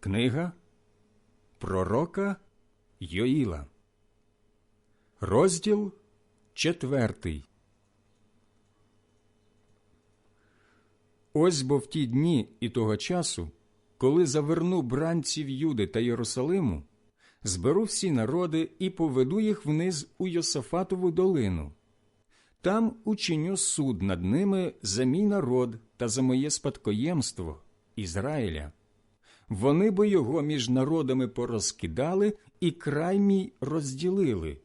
Книга Пророка Йоїла, розділ четвертий. Ось бо в ті дні і того часу, коли заверну бранців Юди та Єрусалиму, зберу всі народи і поведу їх вниз у Йосафатову долину. Там учиню суд над ними за мій народ та за моє спадкоємство Ізраїля. Вони бо його між народами порозкидали і край мій розділили.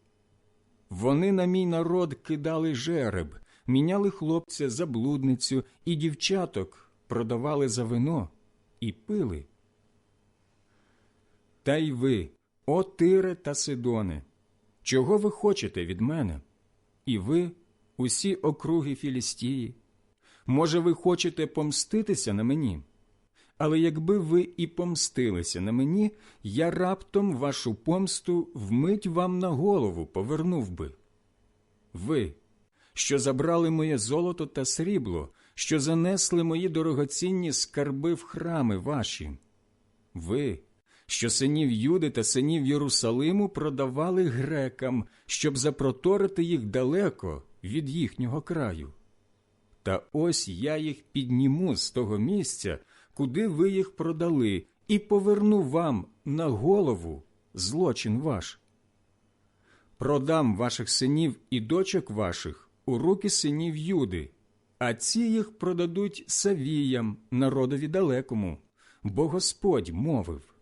Вони на мій народ кидали жереб, міняли хлопця за блудницю і дівчаток продавали за вино і пили. Та й ви, о Тире та Сидоне, чого ви хочете від мене? І ви, усі округи Філістії, може, ви хочете помститися на мені? Але якби ви і помстилися на мені, я раптом вашу помсту вмить вам на голову повернув би. Ви, що забрали моє золото та срібло, що занесли мої дорогоцінні скарби в храми ваші. Ви, що синів Юди та синів Єрусалиму продавали грекам, щоб запроторити їх далеко від їхнього краю. Та ось я їх підніму з того місця, куди ви їх продали, і поверну вам на голову злочин ваш. Продам ваших синів і дочок ваших у руки синів Юди, а ці їх продадуть Савіям, народові далекому, бо Господь мовив.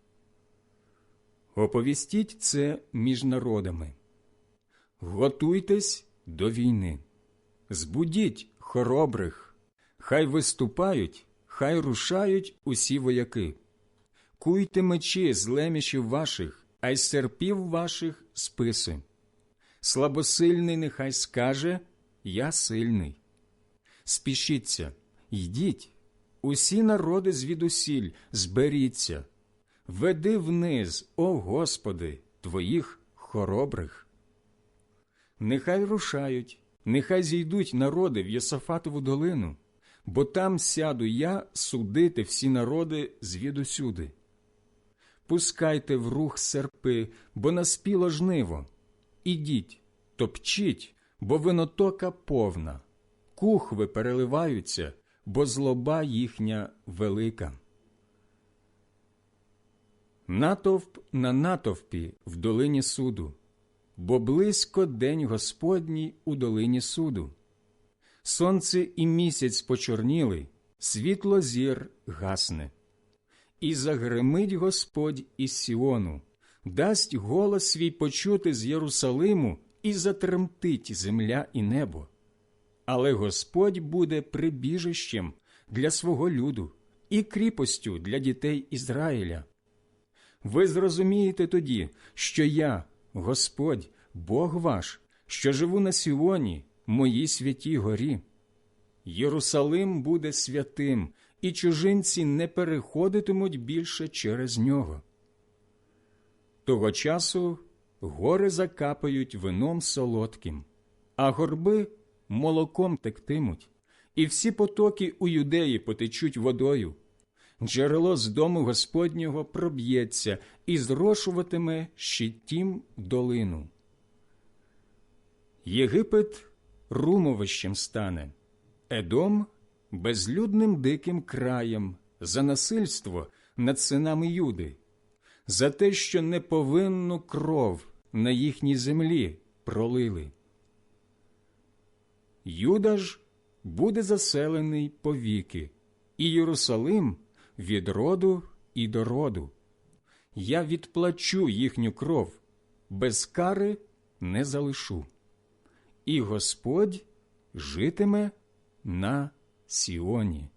Оповістіть це між народами. Готуйтесь до війни, збудіть хоробрих, хай виступають, хай рушають усі вояки. Куйте мечі з лемішів ваших, а й серпів ваших списи. Слабосильний нехай скаже Я сильний. Спішіться, йдіть, усі народи звідусіль, зберіться, веди вниз, о Господи, твоїх хоробрих. Нехай рушають, нехай зійдуть народи в Єсафатову долину, бо там сяду я судити всі народи звідусюди. Пускайте в рух серпи, бо наспіло жниво. Ідіть, топчіть, бо винотока повна, кухви переливаються, бо злоба їхня велика. Натовп на натовпі в долині суду, бо близько день Господній у долині суду. Сонце і місяць почорніли, світло зір гасне. І загримить Господь із Сіону, дасть голос свій почути з Єрусалиму і затремтить земля і небо. Але Господь буде прибіжищем для свого люду і кріпостю для дітей Ізраїля. Ви зрозумієте тоді, що я, Господь, Бог ваш, що живу на Сіоні, моїй святій горі. Єрусалим буде святим, і чужинці не переходитимуть більше через нього. Того часу гори закапають вином солодким, а горби молоком тектимуть, і всі потоки у юдеї потечуть водою. Джерело з дому Господнього проб'ється і зрошуватиме щитім долину. Єгипет румовищем стане, Едом безлюдним диким краєм за насильство над синами Юди, за те, що неповинну кров на їхній землі пролили. Юда ж буде заселений повіки, і Єрусалим від роду і до роду. Я відплачу їхню кров, без кари не залишу. І Господь житиме на Сіоні.